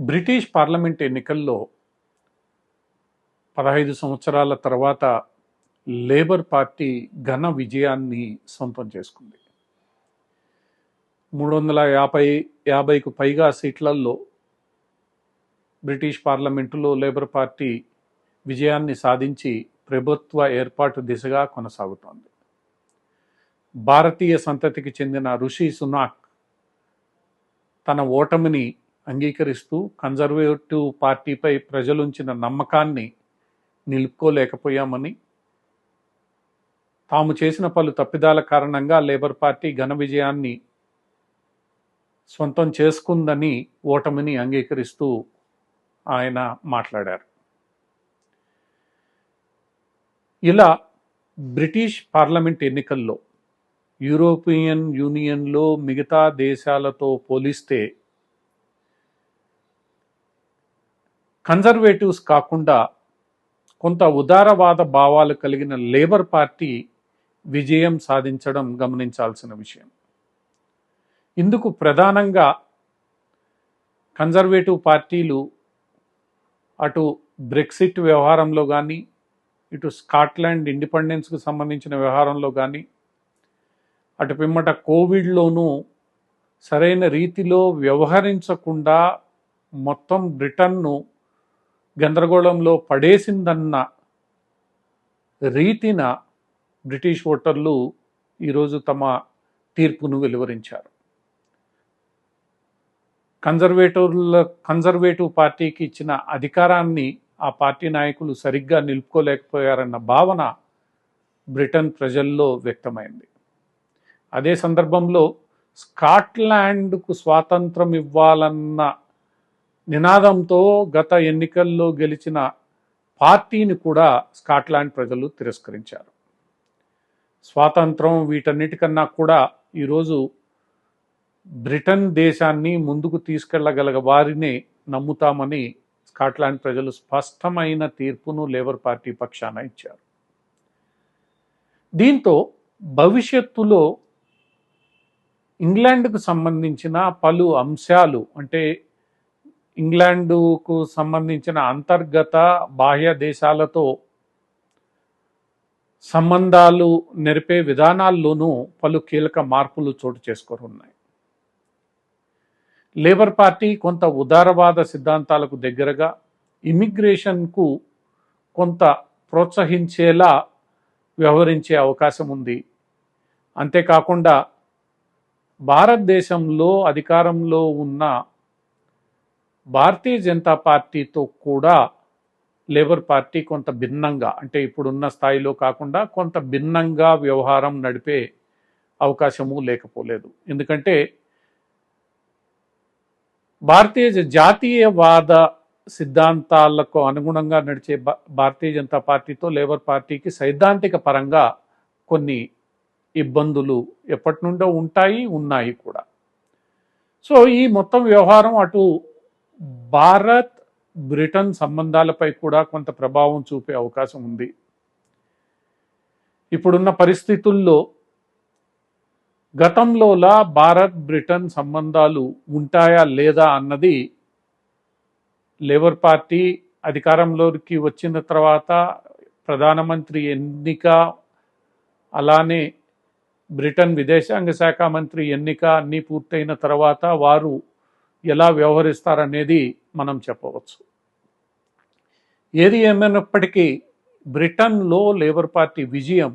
British parliament ఎన్నికల్లో పదహైదు సంవత్సరాల తర్వాత లేబర్ పార్టీ ఘన విజయాన్ని సొంతం చేసుకుంది. మూడు వందల యాభై యాభైకు పైగా సీట్లలో బ్రిటిష్ పార్లమెంటులో లేబర్ పార్టీ విజయాన్ని సాధించి ప్రభుత్వ ఏర్పాటు దిశగా కొనసాగుతోంది. భారతీయ సంతతికి చెందిన ఋషి సునాక్ తన ఓటమిని అంగీకరిస్తూ కన్జర్వేటివ్ పార్టీపై ప్రజలుంచిన నమ్మకాన్ని నిలుపుకోలేకపోయామని తాము చేసిన పలు తప్పిదాల కారణంగా లేబర్ పార్టీ ఘన విజయాన్ని సొంతం చేసుకుందని ఓటమిని అంగీకరిస్తూ ఆయన మాట్లాడారు. ఇలా బ్రిటిష్ పార్లమెంట్ ఎన్నికల్లో యూరోపియన్ యూనియన్లో మిగతా దేశాలతో పోలిస్తే కన్జర్వేటివ్స్ కాకుండా కొంత ఉదారవాద భావాలు కలిగిన లేబర్ పార్టీ విజయం సాధించడం గమనించాల్సిన విషయం. ఇందుకు ప్రధానంగా కన్జర్వేటివ్ పార్టీలు అటు బ్రెక్సిట్ వ్యవహారంలో కానీ ఇటు స్కాట్లాండ్ ఇండిపెండెన్స్కు సంబంధించిన వ్యవహారంలో కానీ అటు పిమ్మట కోవిడ్లోనూ సరైన రీతిలో వ్యవహరించకుండా మొత్తం బ్రిటన్ను గందరగోళంలో పడేసిందన్న రీతిన బ్రిటిష్ ఓటర్లు ఈరోజు తమ తీర్పును వెలువరించారు. కన్జర్వేటివ్ల కన్జర్వేటివ్ పార్టీకి ఇచ్చిన అధికారాన్ని ఆ పార్టీ నాయకులు సరిగ్గా నిలుపుకోలేకపోయారన్న భావన బ్రిటన్ ప్రజల్లో వ్యక్తమైంది. అదే సందర్భంలో స్కాట్లాండ్కు స్వాతంత్రం ఇవ్వాలన్న నినాదంతో గత ఎన్నికల్లో గెలిచిన పార్టీని కూడా స్కాట్లాండ్ ప్రజలు తిరస్కరించారు. స్వాతంత్రం వీటన్నిటికన్నా కూడా ఈరోజు బ్రిటన్ దేశాన్ని ముందుకు తీసుకెళ్ళగల వారినే నమ్ముతామని స్కాట్లాండ్ ప్రజలు స్పష్టమైన తీర్పును లేబర్ పార్టీ పక్షాన ఇచ్చారు. దీంతో భవిష్యత్తులో ఇంగ్లాండ్కు సంబంధించిన పలు అంశాలు అంటే ఇంగ్లాండుకు సంబంధించిన అంతర్గత బాహ్య దేశాలతో సంబంధాలు నెరిపే విధానాల్లోనూ పలు కీలక మార్పులు చోటు చేసుకోనున్నాయి. లేబర్ పార్టీ కొంత ఉదారవాద సిద్ధాంతాలకు దగ్గరగా ఇమిగ్రేషన్కు కొంత ప్రోత్సహించేలా వ్యవహరించే అవకాశం ఉంది. అంతేకాకుండా భారతదేశంలో అధికారంలో ఉన్న భారతీయ జనతా పార్టీతో కూడా లేబర్ పార్టీ కొంత భిన్నంగా అంటే ఇప్పుడున్న స్థాయిలో కాకుండా కొంత భిన్నంగా వ్యవహారం నడిపే అవకాశము లేకపోలేదు. ఎందుకంటే భారతీయ జాతీయవాద సిద్ధాంతాలకు అనుగుణంగా నడిచే భారతీయ జనతా పార్టీతో లేబర్ పార్టీకి సైద్ధాంతిక పరంగా కొన్ని ఇబ్బందులు ఎప్పటి నుండో ఉంటాయి ఉన్నాయి కూడా. సో ఈ మొత్తం వ్యవహారం అటు భారత్ బ్రిటన్ సంబంధాలపై కూడా కొంత ప్రభావం చూపే అవకాశం ఉంది. ఇప్పుడున్న పరిస్థితుల్లో గతంలోలా భారత్ బ్రిటన్ సంబంధాలు ఉంటాయా లేదా అన్నది లేబర్ పార్టీ అధికారంలోకి వచ్చిన తర్వాత ప్రధానమంత్రి ఎన్నిక అలానే బ్రిటన్ విదేశాంగ శాఖ మంత్రి ఎన్నిక అన్నీ పూర్తయిన తర్వాత వారు ఎలా వ్యవహరిస్తారనేది మనం చెప్పవచ్చు. ఏది ఏమైనప్పటికీ బ్రిటన్లో లేబర్ పార్టీ విజయం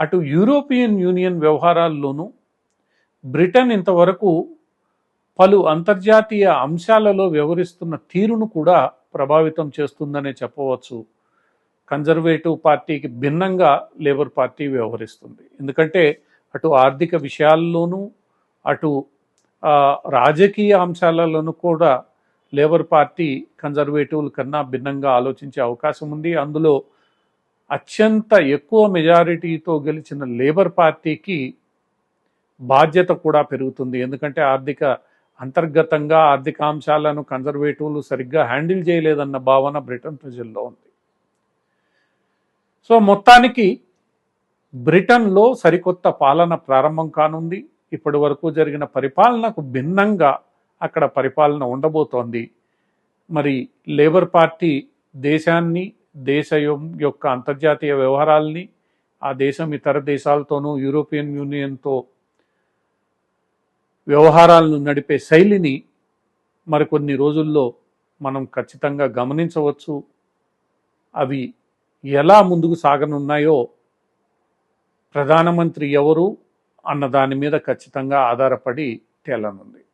అటు యూరోపియన్ యూనియన్ వ్యవహారాల్లోనూ బ్రిటన్ ఇంతవరకు పలు అంతర్జాతీయ అంశాలలో వ్యవహరిస్తున్న తీరును కూడా ప్రభావితం చేస్తుందనే చెప్పవచ్చు. కన్జర్వేటివ్ పార్టీకి భిన్నంగా లేబర్ పార్టీ వ్యవహరిస్తుంది. ఎందుకంటే అటు ఆర్థిక విషయాల్లోనూ అటు రాజకీయ అంశాలలోనూ కూడా లేబర్ పార్టీ కన్జర్వేటివ్ల కన్నా భిన్నంగా ఆలోచించే అవకాశం ఉంది. అందులో అత్యంత ఎక్కువ మెజారిటీతో గెలిచిన లేబర్ పార్టీకి బాధ్యత కూడా పెరుగుతుంది. ఎందుకంటే ఆర్థిక అంతర్గతంగా ఆర్థిక అంశాలను కన్జర్వేటివ్లు సరిగ్గా హ్యాండిల్ చేయలేదన్న భావన బ్రిటన్ ప్రజల్లో ఉంది. సో మొత్తానికి బ్రిటన్లో సరికొత్త పాలన ప్రారంభం కానుంది. ఇప్పటి వరకు జరిగిన పరిపాలనకు భిన్నంగా అక్కడ పరిపాలన ఉండబోతోంది. మరి లేబర్ పార్టీ దేశాన్ని దేశ యొక్క అంతర్జాతీయ వ్యవహారాల్ని ఆ దేశం ఇతర దేశాలతోనూ యూరోపియన్ యూనియన్తో వ్యవహారాలను నడిపే శైలిని మరికొన్ని రోజుల్లో మనం ఖచ్చితంగా గమనించవచ్చు. అవి ఎలా ముందుకు సాగనున్నాయో ప్రధానమంత్రి ఎవరు అన్న దాని మీద ఖచ్చితంగా ఆధారపడి తేలనుంది.